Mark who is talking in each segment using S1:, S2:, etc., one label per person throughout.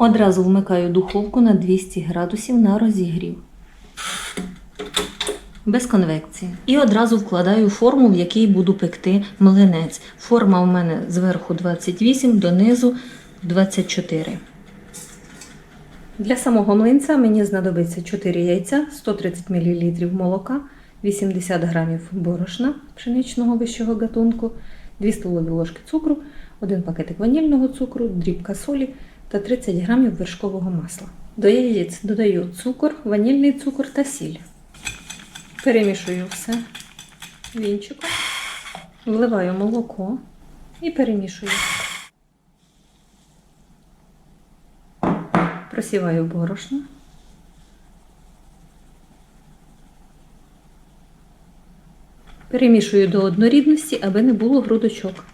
S1: Одразу вмикаю духовку на 200 градусів на розігрів. Без конвекції. І одразу вкладаю форму, в якій буду пекти млинець. Форма у мене зверху 28, донизу 24. Для самого млинця мені знадобиться 4 яйця, 130 мл молока, 80 г борошна пшеничного вищого гатунку, 2 столові ложки цукру, 1 пакетик ванільного цукру, дрібка солі та 30 г вершкового масла. До яєць додаю цукор, ванільний цукор та сіль. Перемішую все вінчиком, вливаю молоко і перемішую. Просіваю борошно. Перемішую до однорідності, аби не було грудочок.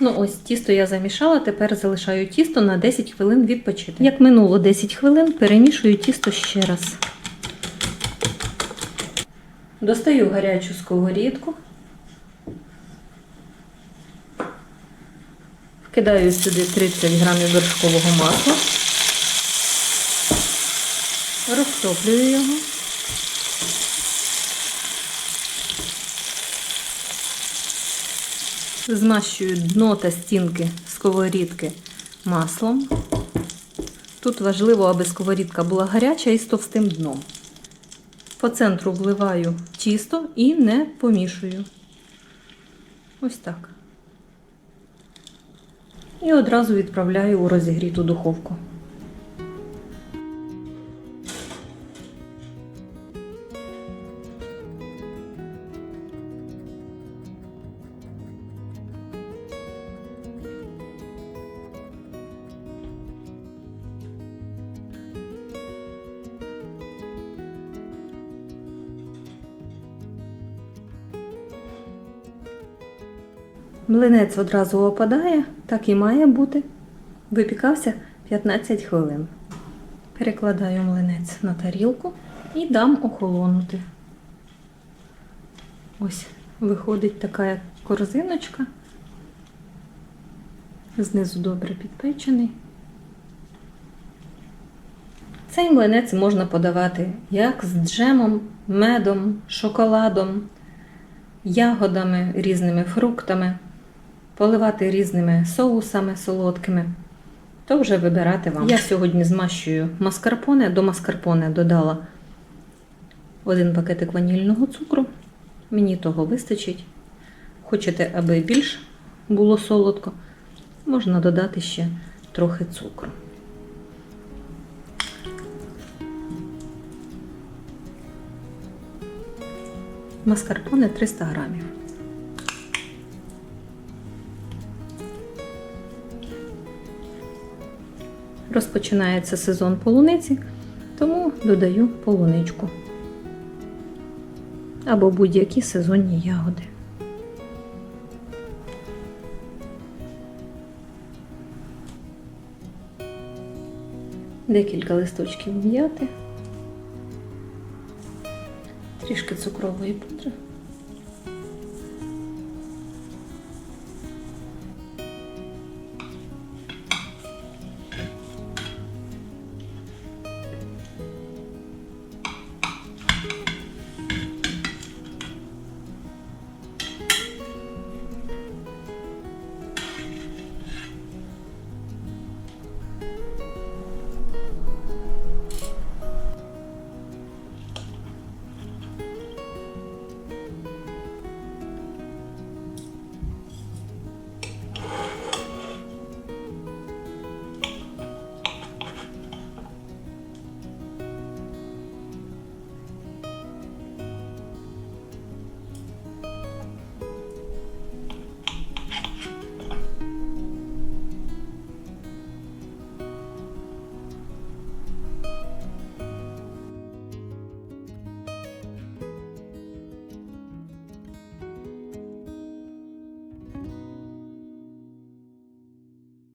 S1: Ну ось тісто я замішала, тепер залишаю тісто на 10 хвилин відпочити. Як минуло 10 хвилин, перемішую тісто ще раз. Достаю гарячу сковорідку. Вкидаю сюди 30 грамів вершкового масла. Розтоплюю його. Змащую дно та стінки сковорідки маслом. Тут важливо, аби сковорідка була гаряча і з товстим дном. По центру вливаю тісто і не помішую. Ось так. І одразу відправляю у розігріту духовку. Млинець одразу опадає, так і має бути. Випікався 15 хвилин. Перекладаю млинець на тарілку і дам охолонути. Ось виходить така корзиночка. Знизу добре підпечений. Цей млинець можна подавати як з джемом, медом, шоколадом, ягодами, різними фруктами, поливати різними соусами солодкими. То вже вибирати вам. Я сьогодні змащую маскарпоне. До маскарпоне додала один пакетик ванільного цукру. Мені того вистачить. Хочете, аби більш було солодко, можна додати ще трохи цукру. Маскарпоне 300 грамів. Розпочинається сезон полуниці, тому додаю полуничку або будь-які сезонні ягоди. Декілька листочків м'яти, трішки цукрової пудри.